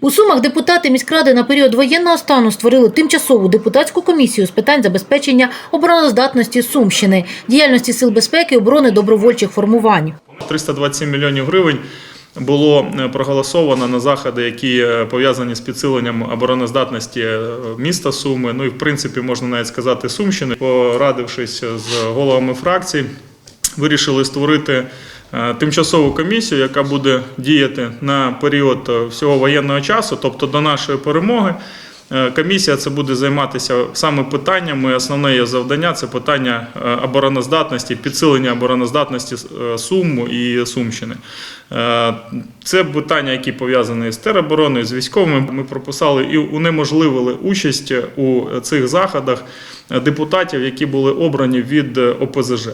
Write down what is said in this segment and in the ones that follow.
У Сумах депутати міськради на період воєнного стану створили тимчасову депутатську комісію з питань забезпечення обороноздатності Сумщини, діяльності сил безпеки, оборони добровольчих формувань. 327 мільйонів гривень було е, проголосовано на заходи, які е, пов'язані з підсиленням обороноздатності е, міста Суми. Ну і в принципі можна навіть сказати Сумщини. Порадившись з головами фракцій, вирішили створити тимчасову комісію, яка буде діяти на період е, всього воєнного часу, тобто до нашої перемоги. Е, Комісія це буде займатися саме питаннями. Основне її завдання це питання е, обороноздатності, підсилення обороноздатності е, Сум і Сумщини. Е, Це питання, які пов'язані з теробороною, з військовими. Ми прописали і унеможливили участь у цих заходах депутатів, які були обрані від ОПЗЖ.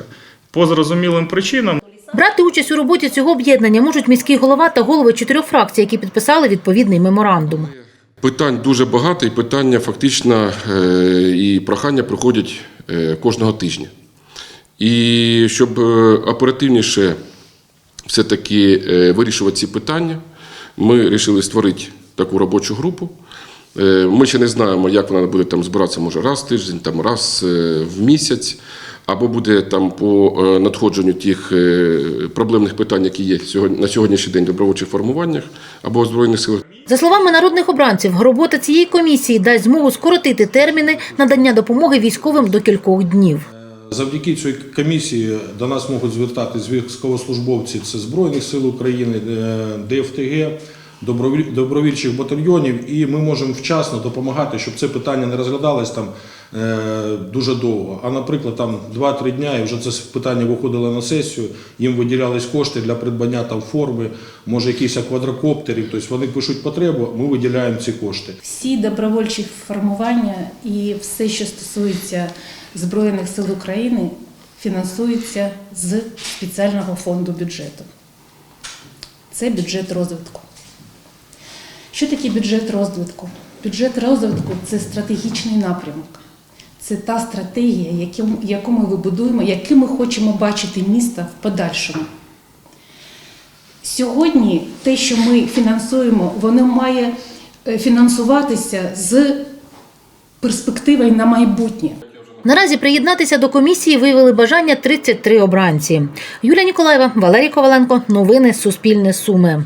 По зрозумілим причинам Брати участь у роботі цього об'єднання можуть міський голова та голови чотирьох фракцій, які підписали відповідний меморандум. Питань дуже багато, і питання фактично е, і прохання приходять е, кожного тижня. І щоб е, оперативніше все-таки вирішувати ці питання, ми вирішили створити таку робочу групу. Ми ще не знаємо, як вона буде там збиратися, може раз в тиждень, там раз в місяць, або буде там по е, надходженню тих е, проблемних питань, які є сьогодні- на сьогоднішній день в добровольчих формуваннях або в Збройних силах. За словами народних обранців, робота цієї комісії дасть змогу скоротити терміни надання допомоги військовим до кількох днів. Завдяки цій комісії до нас можуть звертатись військовослужбовці це Збройних сил України, е, ДФТГ, добровільчих батальйонів, і ми можемо вчасно допомагати, щоб це питання не розглядалось там е, дуже довго. А наприклад, там 2-3 дня і вже це питання виходило на сесію, їм виділялись кошти для придбання там форми, може якісь квадрокоптерів. Тобто вони пишуть потребу, ми виділяємо ці кошти. всі добровольчі формування і все, що стосується Збройних сил України, фінансується з спеціального фонду бюджету. Це бюджет розвитку. Що таке бюджет розвитку? Бюджет розвитку це стратегічний напрямок. Це та стратегія, яку- ми вибудуємо, яким ми хочемо бачити місто в подальшому. Сьогодні те, що ми фінансуємо, воно має е, фінансуватися з перспективою на майбутнє. Наразі приєднатися до комісії виявили бажання 33 обранці. Юлія Ніколаєва, Валерій Коваленко. Новини Суспільне Суми.